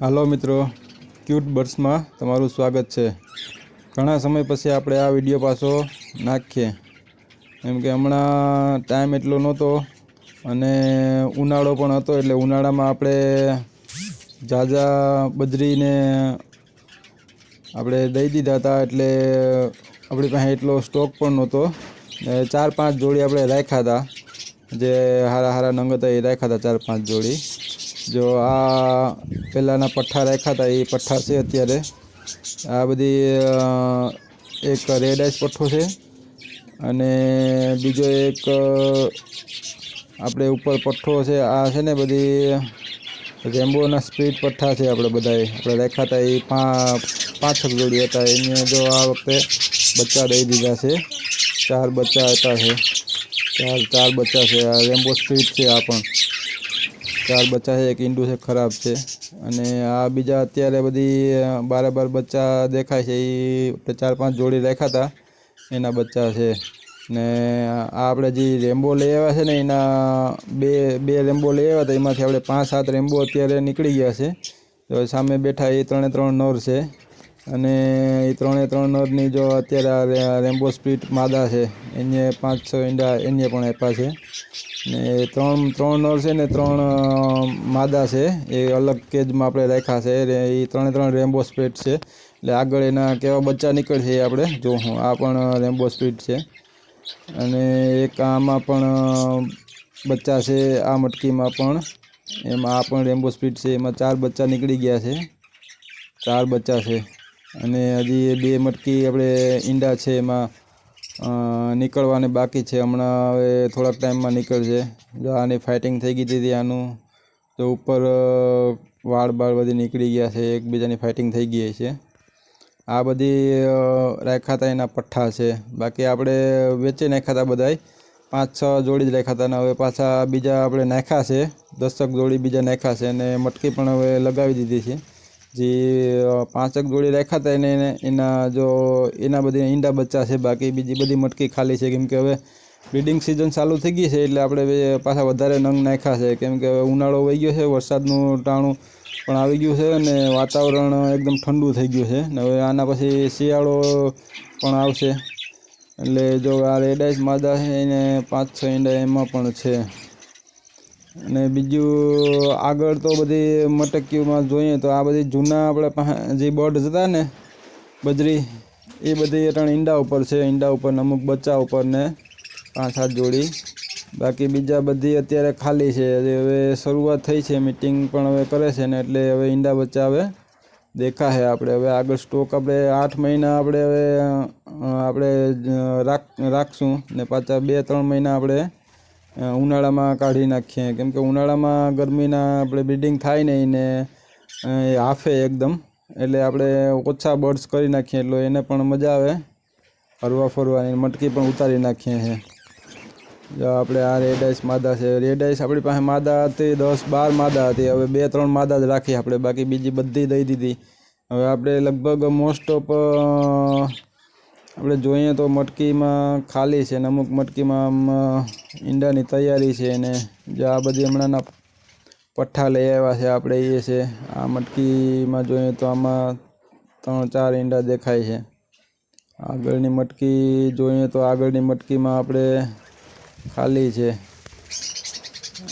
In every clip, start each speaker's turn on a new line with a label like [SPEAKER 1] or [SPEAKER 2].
[SPEAKER 1] હાલો મિત્રો ક્યુટ બર્ડ્સમાં તમારું સ્વાગત છે. ઘણા સમય પછી આપણે આ વીડિયો પાછો નાખીએ. એમ કે હમણાં ટાઈમ એટલો નહોતો અને ઉનાળો પણ હતો એટલે ઉનાળામાં આપણે ઝાઝા બજરીને આપણે દઈ દીધા હતા એટલે આપણી પાસે એટલો સ્ટોક પણ નહોતો. ચાર પાંચ જોડી આપણે રાખ્યા હતા. જે હારા હારા નંગ હતા એ રાખ્યા હતા ચાર પાંચ જોડી. જો આ પહેલાંના પઠ્ઠા રાખ્યા હતા, એ પઠ્ઠા છે અત્યારે. આ બધી એક રેડ આઈસ પઠ્ઠો છે અને બીજો એક આપણે ઉપર પઠ્ઠો છે, આ છે ને બધી રેમ્બોના સ્પીડ પઠ્ઠા છે આપણે બધાએ. આપણે રાખ્યા હતા, એ પાંચ જોડી હતા. એને જો આ વખતે બચ્ચા દઈ દીધા છે. ચાર બચ્ચા હતા છે. ચાર ચાર બચ્ચા છે. આ રેમ્બો સ્પીડ છે આ પણ. ચાર બચ્ચા છે, એક ઈંડું છે, ખરાબ છે. અને આ બીજા અત્યારે બધી બારે બાર બચ્ચા દેખાય છે એ ચાર પાંચ જોડી રાખ્યા હતા એના બચ્ચા છે. ને આ આપણે જે રેમ્બો લઈ આવ્યા છે ને, એના બે બે રેમ્બો લઈ આવ્યા હતા એમાંથી આપણે પાંચ, સાત રેમ્બો અત્યારે નીકળી ગયા છે. તો સામે બેઠા એ ત્રણે ત્રણ નર છે. અને એ ત્રણે ત્રણ નરની જો અત્યારે આ રેમ્બો સ્પ્રીટ માદા છે. એને પાંચ, છ ઈંડા એને પણ આપ્યા છે. ને ત્રણ ત્રણ નર છે ને ત્રણ માદા છે. એ અલગ કેજમાં આપણે રાખ્યા છે. એ ત્રણે ત્રણ રેમ્બો સ્પીડ છે. એટલે આગળ એના કેવા બચ્ચા નીકળશે એ આપણે જોશું આ પણ રેમ્બો સ્પીડ છે. અને એક આમાં પણ બચ્ચા છે આ મટકીમાં પણ. એમાં આ પણ રેમ્બો સ્પીડ છે. એમાં ચાર બચ્ચા નીકળી ગયા છે. ચાર બચ્ચા છે. અને હજી બે મટકી આપણે ઈંડા છે એમાં. નીકળવાને બાકી છે. હમણાં હવે થોડાક ટાઈમમાં નીકળશે જો આની ફાઇટિંગ થઈ ગઈ હતી આનું તો ઉપર વાળ બાળ બધી નીકળી ગયા છે. એકબીજાની ફાઇટિંગ થઈ ગઈ છે. આ બધી રાખ્યા એના પઠ્ઠા છે. બાકી આપણે વેચી નાખ્યા હતા બધાય. પાંચ છ જોડી જ રાખ્યા હતા અને હવે પાછા બીજા આપણે નાખ્યા છે. દસક જોડી બીજા નાખ્યા છે અને મટકી પણ હવે લગાવી દીધી છે. જે પાંચક જોડી રાખ્યા હતા એને, એને- જો, એના બધી ઈંડા બચ્ચા છે, બાકી બીજી બધી મટકી ખાલી છે. કેમ કે હવે બ્રીડિંગ સિઝન ચાલુ થઈ ગઈ છે, એટલે આપણે પાછા વધારે નંગ નાખ્યા છે. કેમ કે ઉનાળો વહી ગયો છે, વરસાદનું ટાણું પણ આવી ગયું છે અને વાતાવરણ એકદમ ઠંડુ થઈ ગયું છે. ને હવે આના પછી શિયાળો પણ આવશે. એટલે જો આ રેડાઈસ માદા છે, એને પાંચ છ ઈંડા એમાં પણ છે. અને બીજું આગળ તો બધી મટકીઓમાં જોઈએ તો આ બધી જૂના આપણે જે બર્ડ હતા ને બજરી, એ બધી ત્રણ ઈંડા ઉપર છે. ઈંડા ઉપર અમુક બચ્ચા ઉપર ને પાંચ સાત જોડી. બાકી બીજા બધી અત્યારે ખાલી છે. હવે શરૂઆત થઈ છે, મીટિંગ પણ હવે કરે છે ને એટલે હવે ઈંડા બચ્ચા હવે દેખાશે આપણે. હવે આગળ સ્ટોક આપણે આઠ મહિના આપણે હવે આપણે રાખ, રાખશું ને પાછા બે ત્રણ મહિના આપણે ઉનાળામાં કાઢી નાખીએ. કેમ કે ઉનાળામાં ગરમીના આપણે બ્રિડિંગ થાય નહીં ને હાફે એકદમ. એટલે આપણે ઓછા બર્ડ્સ કરી નાખીએ, એટલે એને પણ મજા આવે. ફરવા ફરવાની મટકી પણ ઉતારી નાખીએ છે આપણે આ રેડ આઈસ માદા છે. રેડ આઈસ આપણી પાસે માદા હતી, દસ બાર માદા હતી. હવે બે ત્રણ માદા જ રાખી આપણે. બાકી બીજી બધી દઈ દીધી. હવે આપણે લગભગ મોસ્ટ ઓફ આપણે જોઈએ તો મટકીમાં ખાલી છે ને અમુક મટકીમાં આમ ઈંડાની તૈયારી છે ને જે આ બધી હમણાંના પઠ્ઠા લઈ આવ્યા છે, આપણે એ છે. આ મટકીમાં જોઈએ તો આમાં ત્રણ ચાર ઈંડા દેખાય છે. આગળની મટકી જોઈએ તો આગળની મટકીમાં આપણે ખાલી છે.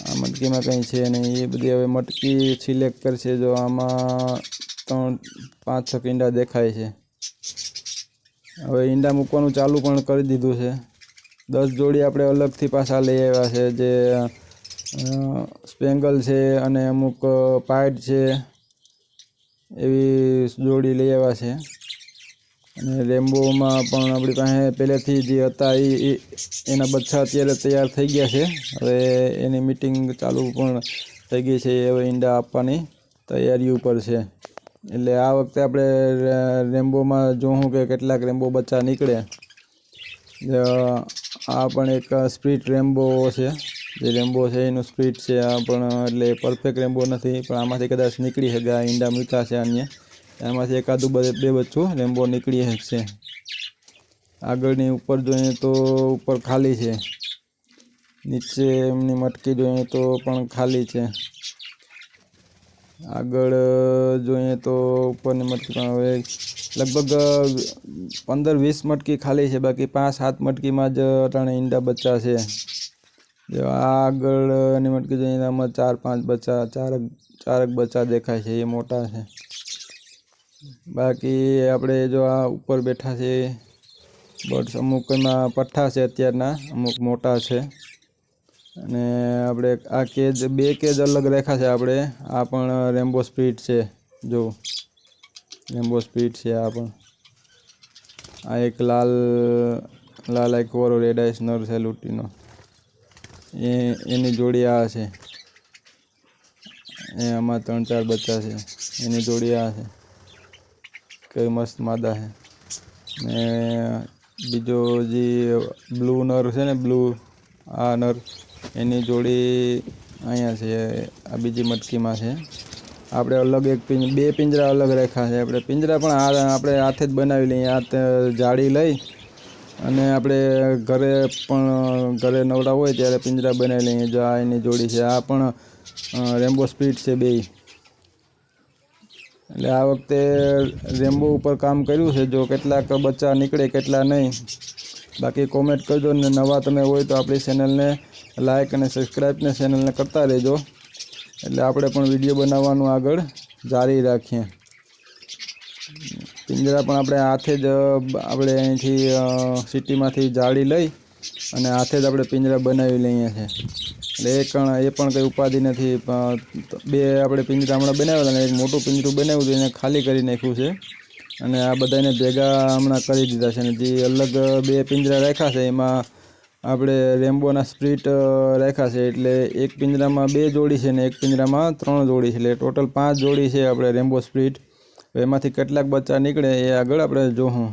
[SPEAKER 1] આ મટકીમાં કંઈ છે નહીં, એ બધી હવે મટકી સિલેક્ટ કરશે જો આમાં ત્રણ, પાંચ, છ ઈંડા દેખાય છે. હવે ઈંડા મૂકવાનું ચાલુ પણ કરી દીધું છે. દસ જોડી આપણે અલગથી પાછા લઈ આવ્યા છે, જે સ્પેંગલ છે અને અમુક પાઇટ છે, એવી જોડી લઈ આવ્યા છે. અને રેમ્બોમાં પણ આપણી પાસે પહેલેથી જે હતા એ એના બચ્છા અત્યારે તૈયાર થઈ ગયા છે. હવે એની મિટિંગ ચાલુ પણ થઈ ગઈ છે, હવે ઈંડા આપવાની તૈયારી ઉપર છે. એટલે આ વખતે આપણે રેમ્બોમાં જોઉં કે કેટલાક રેમ્બો બચ્ચા નીકળે આ પણ એક સ્પ્રીટ રેમ્બો છે. જે રેમ્બો છે, એનું સ્પ્રીટ છે, આ પણ એટલે પરફેક્ટ રેમ્બો નથી, પણ આમાંથી કદાચ નીકળી શકે, આ ઈંડા મૂકા છે અન્ય. એમાંથી એકાદું બે બચ્ચું રેમ્બો નીકળી શકશે. આગળની ઉપર જોઈએ તો ઉપર ખાલી છે. નીચે એમની મટકી જોઈએ તો પણ ખાલી છે. આગળ જોઈએ તો ઉપરની મટકી પણ હવે લગભગ પંદર વીસ મટકી ખાલી છે, બાકી પાંચ સાત મટકીમાં જ અટાણે ઈંડા બચ્ચા છે. જો આગળની મટકી જોઈએ એનામાં ચાર પાંચ બચ્ચા ચારક ચારક બચ્ચા દેખાય છે, એ મોટા છે. બાકી આપણે જો આ ઉપર બેઠા છે બર્ડ્સ અમુક એમાં પઠ્ઠા છે અત્યારના, અમુક મોટા છે. અને આપણે આ કેજ, બે કેજ અલગ રાખ્યા છે આપણે. આ પણ રેમ્બો સ્પીડ છે. જો, રેમ્બો સ્પીડ છે આ પણ. આ એક લાલ લાલ આઈકવાળો રેડ આઈસ નર છે લૂંટીનો. એ, એની જોડી આ છે. એ આમાં ત્રણ ચાર બચ્ચા છે. એની જોડી આ છે. કઈ મસ્ત માદા છે. ને બીજો જે બ્લુ નર છે ને, બ્લુ આ નર. એની જોડી અહીંયા છે, આ બીજી મટકીમાં છે. આપણે અલગ એક પિંજ બે પિંજરા અલગ રાખ્યા છે. આપણે પિંજરા પણ આપણે હાથે જ બનાવી લઈએ. હાથ જાળી લઈ અને આપણે ઘરે પણ, ઘરે નવરા હોય ત્યારે પિંજરા બનાવી લઈએ. જો આ એની જોડી છે. આ પણ રેમ્બો સ્પીડ છે બે એટલે આ વખતે રેમ્બો ઉપર કામ કર્યું છે. જો કેટલાક બચ્ચા નીકળે, કેટલા નહીં. બાકી કોમેન્ટ કરજો ને નવા તમે હોય તો આપણી ચેનલને લાઇક અને સબસ્ક્રાઈબને ચેનલને કરતા રહેજો. એટલે આપણે પણ વીડિયો બનાવવાનું આગળ જારી રાખીએ. પિંજરા પણ આપણે હાથે જ, આપણે અહીંથી સિટીમાંથી જાળી લઈ અને હાથે જ આપણે પિંજરા બનાવી લઈએ છીએ. એટલે એ કણ, એ પણ કંઈ ઉપાધિ નથી. બે આપણે પિંજરા હમણાં બનાવેલા અને એક મોટું પિંજરું બનાવ્યું હતું, એને ખાલી કરી નાખ્યું છે. અને આ બધાને ભેગા હમણાં કરી દીધા છે. અને જે અલગ બે પિંજરા રાખ્યા છે, એમાં આપણે રેમ્બોના સ્પ્રીટ રાખ્યા છે એટલે એક પિંજરામાં બે જોડી છે ને એક પિંજરામાં ત્રણ જોડી છે. એટલે ટોટલ પાંચ જોડી છે આપણે રેમ્બો સ્પ્રીટ. એમાંથી કેટલાક બચ્ચા નીકળે એ આગળ આપણે જોશું